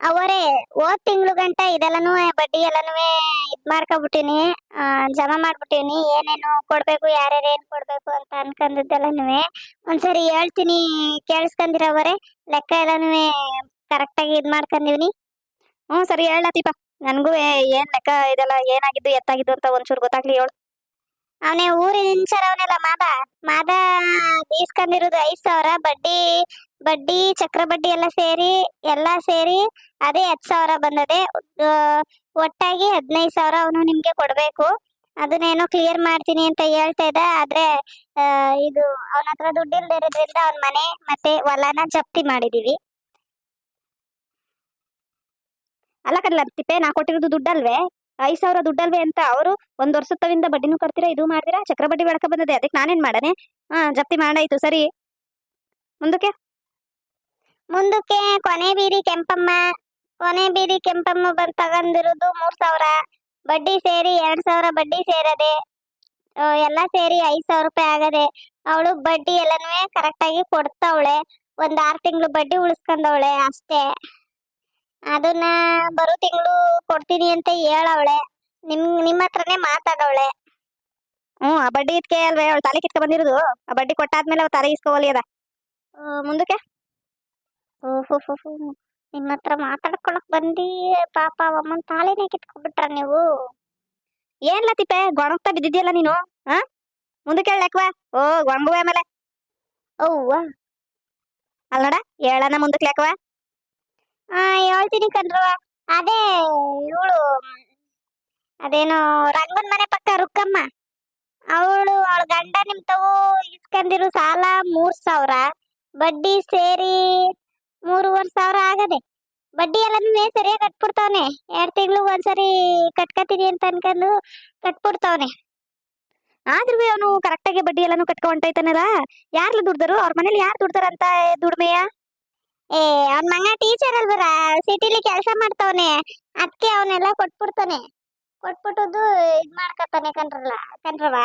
ಅವರೇ, ಹೋದ್ ತಿಂಗಳು ಗಂಟ ಇದೆಲ್ಲನೂ ಬಡ್ಡಿ ಎಲ್ಲನೂ ಇದ್ ಮಾಡ್ಕೊಬಿಟ್ಟಿನಿ. ಜಮಾ ಮಾಡ್ಬಿಟ್ಟಿನಿ. ಏನೇನು ಕೊಡ್ಬೇಕು ಯಾರ್ಯಾರು ಏನ್ ಕೊಡ್ಬೇಕು ಅಂತ ಅನ್ಕೊಂಡಿದ್ದೆಲ್ಲನೂ ಒಂದ್ಸರಿ ಹೇಳ್ತೀನಿ ಕೇಳಿಸ್ಕೊಂಡಿರವರೆ ಲೆಕ್ಕ ಎಲ್ಲನೂ ಕರೆಕ್ಟ್ ಆಗಿ ಇದ್ ಮಾಡ್ಕೊಂಡಿವ್ನಿ ಹ್ಞೂ, ಸರಿ ಹೇಳ ದೀಪ ನನಗೂ ಏನ್ ಲೆಕ್ಕ ಇದೆಲ್ಲ, ಏನಾಗಿದ್ದು, ಎತ್ತಾಗಿದ್ದು ಅಂತ ಒಂಚೂರು ಗೊತ್ತಾಗ್ಲಿ ಹೇಳು. ಅವನೇ ಊರಿನ ಅವನೆಲ್ಲ ಮಾದ. ಮಾದ ಈಸ್ಕೊಂಡಿರೋದು ಐದ್ ಸಾವಿರ, ಬಡ್ಡಿ ಬಡ್ಡಿ ಚಕ್ರ ಬಡ್ಡಿ ಎಲ್ಲ ಸೇರಿ ಎಲ್ಲ ಸೇರಿ ಅದೇ ಹತ್ತು ಸಾವಿರ ಬಂದದೆ. ಒಟ್ಟಾಗಿ ಹದಿನೈದು ಸಾವಿರ ಅವನು ನಿಮ್ಗೆ ಕೊಡ್ಬೇಕು. ಅದನ್ನೇನೋ ಕ್ಲಿಯರ್ ಮಾಡ್ತೀನಿ ಅಂತ ಹೇಳ್ತಾ ಇದ್ದ. ಆದ್ರೆ ಇದು ಅವನ ಹತ್ರ ದುಡ್ಡು ಇಲ್ದೇ ಇರೋದ್ರಿಂದ ಅವನ ಮನೆ ಮತ್ತೆ ಹೊಲನ ಜಪ್ತಿ ಮಾಡಿದೀವಿ. ಅಲ್ಲ ಕಲ್ಲ ತಿಪ್ಪೆ, ನಾ ಕೊಟ್ಟಿರೋದು ದುಡ್ಡಲ್ವೇ? ಐದು ಸಾವಿರ ದುಡ್ಡಲ್ವೇ ಅಂತ ಅವರು ಒಂದ್ ವರ್ಷದಿಂದ ಬಡ್ಡಿನೂ ಕಟ್ತೀರಾ, ಇದು ಮಾಡ್ತೀರಾ? ಚಕ್ರ ಬಡ್ಡಿ ಬೆಳಕ ಬಂದದೆ, ಅದಕ್ಕೆ ನಾನೇನ್ ಮಾಡನೆ? ಹಾ, ಜಪ್ತಿ ಮಾಡಾಯ್ತು, ಸರಿ. ಮುಂದಕ್ಕೆ? ಮುಂದಕ್ಕೆ ಕೊನೆ ಬೀದಿ ಕೆಂಪಮ್ಮ ಕೊನೆ ಬೀದಿ ಕೆಂಪಮ್ಮ ಬಂದು ತಗೊಂಡಿರೋದು ಮೂರ್ ಸಾವಿರ. ಬಡ್ಡಿ ಸೇರಿ ಎರಡ್ ಸಾವಿರ ಬಡ್ಡಿ ಸೇರದೆ ಎಲ್ಲ ಸೇರಿ ಐದ್ ಸಾವಿರ ರೂಪಾಯಿ ಆಗದೆ ಅವಳು ಬಡ್ಡಿ ಎಲ್ಲನೂ ಕರೆಕ್ಟ್ ಆಗಿ ಕೊಡ್ತಾವಳೆ. ಒಂದ್ ಆರ್ ತಿಂಗಳು ಬಡ್ಡಿ ಉಳಿಸ್ಕೊಂಡವಳೆ ಅಷ್ಟೇ. ಅದನ್ನ ಬರೋ ತಿಂಗಳು ಕೊಡ್ತೀನಿ ಅಂತ ಹೇಳವಳೆ. ನಿಮ್ ನಿಮ್ಮ ಹತ್ರನೇ ಮಾತಾಡವಳೆ. ಹ್ಮ್ ಆ ಬಡ್ಡಿ ಇದ್ಕೆ ಅಲ್ವೇ ಅವಳು ತಲೆ ಕಿತ್ಕ ಬಂದಿರೋದು. ಆ ಬಡ್ಡಿ ಕೊಟ್ಟಾದ್ಮೇಲೆ ಅವ್ಳು ತಲೆ ಇಸ್ಕೋವಲಿ ಅದ. ಮುಂದಕ್ಕೆ? ಓಹೋ ನಿಮ್ಮ ಹತ್ರ ಮಾತಾಡ್ಕೊಳಕ್ ಬಂದಿ ಪಾಪ ಅಮ್ಮನ್ ತಾಳಿನೇ ಕಿತ್ಕೊಂಡ್ಬಿಟ್ರ ನೀವು. ಏನ್ ತಿಪ್ಪೆ ಗೊಣಗ್ತಾ ಬಿದ್ದಿದ್ಯಲ್ಲ ನೀನು ಹಾ ಮುಂದಕ್ಕೆ ಹೇಳಕ್ವಾ ಓ ಗೊಣಗುವೆ ಆಮೇಲೆ ಅವ್ವ. ಅಲ್ಲಡ ಹೇಳಣ ಮುಂದಕ್ಕೆ ಆ, ಹೇಳ್ತೀನಿ ಕಣ್ರವ ಅದೇ, ಇವಳು, ಅದೇನೋ ರಂಗನ್ ಮನೆ ಪಕ್ಕ ರುಕ್ಕಮ್ಮ. ಅವಳು, ಅವಳ ಗಂಡ ನಿಮ್ ತವು ಇಸ್ಕೊಂಡಿರೋ ಸಾಲ ಮೂರ್ ಸಾವಿರ. ಬಡ್ಡಿ ಸೇರಿ ಮೂರುವರೆ ಸಾವಿರ ಆಗದೆ. ಬಡ್ಡಿ ಎಲ್ಲನೂ ಸರಿಯಾಗಿ ಕಟ್ಬಿಡ್ತಾವನೆ. ಎರಡ್ ತಿಂಗಳು ಒಂದ್ಸರಿ ಕಟ್ಕತೀನಿ ಅಂತ ಅನ್ಕೊಂಡು ಕಟ್ಬಿಡ್ತಾವನೆ. ಆದ್ರೂ ಅವನು ಕರೆಕ್ಟಾಗಿ ಬಡ್ಡಿ ಎಲ್ಲಾನು ಕಟ್ಕೊಂಡೈತಾನಲ್ಲ ಯಾರ್ಲ ದುಡ್ದರು? ಅವ್ರ ಮನೇಲಿ ಯಾರು ದುಡ್ದಾರಂತ ದುಡ್ಮೆಯ? ಏ ಅವ್ನ ಮಂಗ ಟೀಚರ್ ಅಲ್ವರ ಸಿಟಿಲಿ ಕೆಲಸ ಮಾಡ್ತಾವನೆ. ಅದಕ್ಕೆ ಅವನೆಲ್ಲ ಕೊಟ್ಬಿಡ್ತಾನೆ ಕೊಟ್ಬಿಟ್ಟದ್ದು ಇದ್ ಮಾಡ್ಕತಾನೆ ಕಣ್ರಲ್ಲ ಕಣ್ರವ.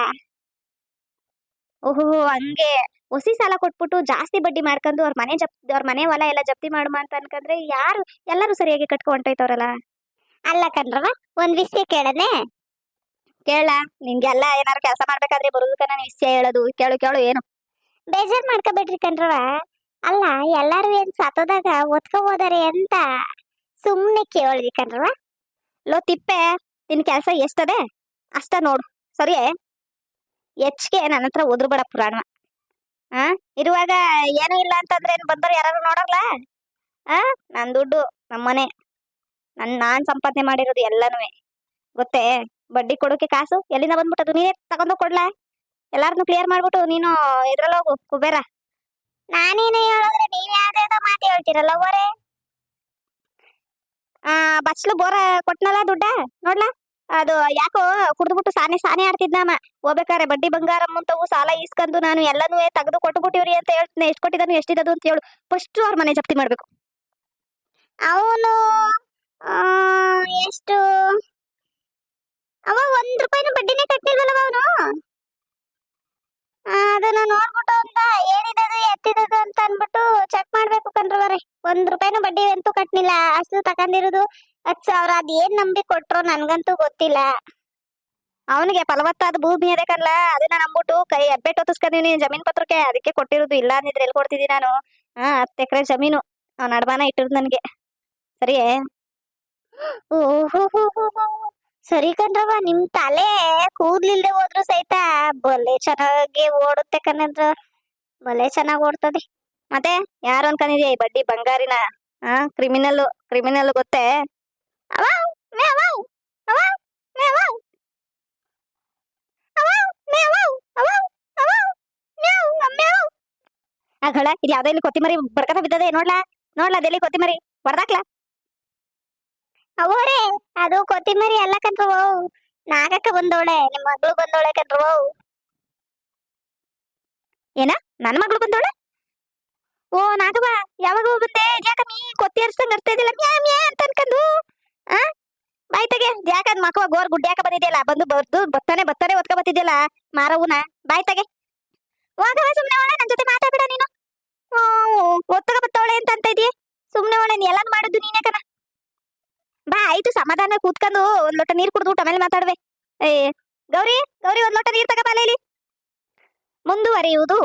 ಓಹೋ ಹಂಗೆ. ಹೊಸಿ ಸಾಲ ಕೊಟ್ಬಿಟ್ಟು ಜಾಸ್ತಿ ಬಡ್ಡಿ ಮಾಡ್ಕೊಂಡು ಅವ್ರ ಮನೆ ಜಪ್ ಅವ್ರ ಮನೆ ಹೊಲ ಎಲ್ಲ ಜಪ್ತಿ ಮಾಡುಮ ಅಂತ ಅನ್ಕಂಡ್ರೆ ಯಾರು ಎಲ್ಲರೂ ಸರಿಯಾಗಿ ಕಟ್ಕೊಂಡೈತವ್ರಲ್ಲ ಅಲ್ಲ ಕಣ್ರವ ಒಂದ್ ವಿಷಯ ಕೇಳನೆ ಕೇಳ ನಿಮ್ಗೆಲ್ಲ ಏನಾರು ಕೆಲಸ ಮಾಡ್ಬೇಕಾದ್ರೆ ಬರುದಕ್ಕ ನಾನು ವಿಷಯ ಹೇಳೋದು ಕೇಳು ಕೇಳು ಏನು? ಬೇಜಾರ್ ಮಾಡ್ಕೋಬೇಡ್ರಿ ಕಣ್ರವ. ಅಲ್ಲ ಎಲ್ಲಾರು ಏನ್ ಸತ್ತೋದಾಗ ಒತ್ಕೊ ಹೋದಾರೆ ಅಂತ ಸುಮ್ನೆ ಕೇಳಿದ್ರಿ ಕಣ್ರವ. ಲೋ ತಿಪ್ಪೆ ನಿನ್ ಕೆಲಸ ಎಷ್ಟದೆ? ಅಷ್ಟ ನೋಡು ಸರಿಯೇ? ಹೆಚ್ಚಿಗೆ ನನ್ನ ಹತ್ರ ಒದ್ರಬೇಡ ಪುರಾಣ ಆ? ಇರುವಾಗ ಏನೂ ಇಲ್ಲ ಅಂತಂದ್ರೆ ಏನ್ ಬಂದವ್ರು ಯಾರು ನೋಡಲ್ಲ ಆ? ನನ್ ದುಡ್ಡು ನಮ್ಮನೆ ನನ್, ನಾನ್ ಸಂಪಾದನೆ ಮಾಡಿರೋದು ಎಲ್ಲನೂ ಗೊತ್ತೇ? ಬಡ್ಡಿ ಕೊಡೋಕೆ ಕಾಸು, ಎಲ್ಲಿಂದ ಬಂದ್ಬಿಟ್ಟದು ನೀನೇ ತಗೊಂಡು ಕೊಡ್ಲಾ? ಎಲ್ಲಾರನ್ನು ಕ್ಲಿಯರ್ ಮಾಡ್ಬಿಟ್ಟು ನೀನು ಇದ್ರಲ್ಲೋಗು ಕುಬೇರ. ನಾನೇನು ಹೇಳಿದ್ರೆ ನೀವ್ ಯಾವ್ದಾವ್ದೋ ಮಾತು ಹೇಳ್ತೀರಲ್ಲ ಓರೆ ಆ ಬಚ್ಲು ಬೋರ ಕೊಟ್ನಲ್ಲ ದುಡ್ಡ? ನೋಡ್ಲಾ? ಅದು ಯಾಕೋ ಕುಡ್ದ್ಬಿಟ್ಟು ಸಾನೆ ಸಾನೆ ಆಡ್ತಿದ್ನಮ್ಮ ಹೋಗ್ಬೇಕಾರೆ ಬಡ್ಡಿ ಬಂಗಾರ ಮುಂತವು ಸಾಲ ಈಸ್ಕೊಂಡು ನಾನು ಎಲ್ಲನೂ ತೆಗೆದು ಕೊಟ್ಬಿಟ್ಟಿವ್ರಿ ಅಂತ ಹೇಳ್ತೀನಿ ಎಷ್ಟು ಕೊಟ್ಟಿದ್ದಾನು ಎಷ್ಟಿದ್ದು ಅಂತ ಹೇಳು. ಫಸ್ಟ್ ಅವ್ರ ಮನೆ ಜಪ್ತಿ ಮಾಡ್ಬೇಕು. ಅವನು ಎಷ್ಟು? ಅವ ಒಂದ್ ರೂಪಾಯಿನ ಬಡ್ಡಿನೇ ಕಟ್ಟಿಲ್ವಲ್ಲವ ಅವನು? ಅದನ್ನ ನೋಡ್ಬಿಟ್ಟು ಏನಿದದು ಅಂತ ಅನ್ಬಿಟ್ಟು ಚೆಕ್ ಮಾಡ್ಬೇಕು ಕಣ್ರವರೇ ಒಂದ್ ರೂಪಾಯಿನೂ ಬಡ್ಡಿ ಅಂತೂ ಕಟ್ಟಲಿಲ್ಲ ಅಷ್ಟು ತಕೊಂಡಿರೋದು ಹತ್ ಸಾವಿರ. ಏನ್ ನಂಬಿ ಕೊಟ್ರು ನನ್ಗಂತೂ ಗೊತ್ತಿಲ್ಲ. ಅವನಿಗೆ ಫಲವತ್ತಾದ ಭೂಮಿ ಅದೇ ಕಲ್ಲ ಅದನ್ನ ನಂಬಿಟ್ಟು ಕೈ ಅಪ್ಡೇಟ್ ಒತ್ತಿಸ್ಕೊಂಡಿನಿ ಜಮೀನ್ ಪತ್ರಕ್ಕೆ ಅದಕ್ಕೆ ಕೊಟ್ಟಿರೋದು ಇಲ್ಲ ಅಂದಿದ್ರೆ ಎಲ್ಲಿ ಕೊಡ್ತಿದ್ದಿ ನಾನು? ಹಾ, ಹತ್ತು ಎಕರೆ ಜಮೀನು. ಅವ್ನ ಅಡಮಾನ ಇಟ್ಟಿರೋದು ನನಗೆ. ಸರಿಯೇ ಸರಿ ಕಣ್ರವ ನಿಮ್ ತಲೆ ಕೂದ್ಲಿಲ್ದೆ ಹೋದ್ರು ಸಹಿತ. ಬಲ್ಲೆ ಚೆನ್ನಾಗಿ ಓಡುತ್ತೆ ಕಣಂದ್ರ ಬಲೆ ಚೆನ್ನಾಗ್ ಓಡ್ತದೆ ಮತ್ತೆ ಯಾರು ಅನ್ಕೊಂಡಿದ್ಯಾ ಈ ಬಡ್ಡಿ ಬಂಗಾರಿನ ಹಾ ಕ್ರಿಮಿನಲ್ ಕ್ರಿಮಿನಲ್ ಗೊತ್ತೇ? ಅವಾವ್, ಮ್ಯಾವಾವ್, ಅವಾವ್, ಮ್ಯಾವಾವ್. ಅವಾವ್, ಮ್ಯಾವಾವ್, ಅವಾವ್, ಅವಾವ್, ಮ್ಯಾವ್, ಮ್ಯಾವ್. ಆಗಳ ಇದು ಯಾವ್ದೋ ಇಲ್ಲಿ ಕೊತ್ತಿಮರಿ ಬಡ್ಕತ ಬಿದ್ದದೆ ನೋಡ್ಲಾ ನೋಡ್ಲಾ ಅದೆಲ್ಲಿ ಕೊತ್ತಿಮರಿ? ಹೊಡ್ದಾಕ್ಲಾ ಅವರೇ ಅದು ಕೊತ್ತಿಮರಿ ಅಲ್ಲ ಕಣ್ರವ ನಾಗಕ್ಕ ಬಂದೋಳೆ ನಿಮ್ ಮಗಳು ಬಂದೋಳೆ ಕಣ್ರವ ನನ್ ಮಗಳು ಬಂದೋಳೆ ಓ ನಾಗವ ಯಾವಾಗ ಬಂದೆ. ಯಾಕಮ್ಮಿ ಕೊತ್ತಿ ಹರ್ಸ್ದಂಗ್ ಅರ್ಥ ಇದಿಲ್ಲ ಮ್ಯಾ ಮ್ಯಾ ಅಂತ ಅನ್ಕಂಡು ಆ? ಬಾಯ್ ತೆಗೆ. ಯಾಕಂದ್ ಮಕ್ಕವ ಗೋರ್ ಗುಡ್ಡ್ಯಾಕ ಬಂದಿದ್ಯಲ್ಲ, ಬಂದು ಬರ್ದು ಬತ್ತಾನೆ ಬತ್ತಾನೆ ಒತ್ಕ ಬತ್ತಿದ್ಯಲ್ಲ ಮಾರವುನ ಬಾಯ್ ತೆಗೆ. ಹೋಗವ ಸುಮ್ನೆ ಒಳ್ಳೆ ನನ್ ಜೊತೆ ಮಾತಾಡ್ಬೇಡ ನೀನು. ಒತ್ತಗ ಬತ್ತವಳೆ ಅಂತ ಅಂತ ಇದೀಯ ಸುಮ್ನೆ ಒಳ್ಳೆ ಎಲ್ಲಾನು ಮಾಡುದು ನೀನೇ ಕಣ. ಆಯ್ತು, ಸಮಾಧಾನ ಕೂತ್ಕೊಂಡು ಒಂದ್ ಲೋಟ ನೀರ್ ಕುಡ್ದು ಆಮೇಲೆ ಮಾತಾಡ್ವೆ. ಏ, ಗೌರಿ ಗೌರಿ, ಒಂದ್ ಲೋಟ ನೀರ್ ತಗೋ ಇಲ್ಲಿ. ಮುಂದುವರಿಯುವುದು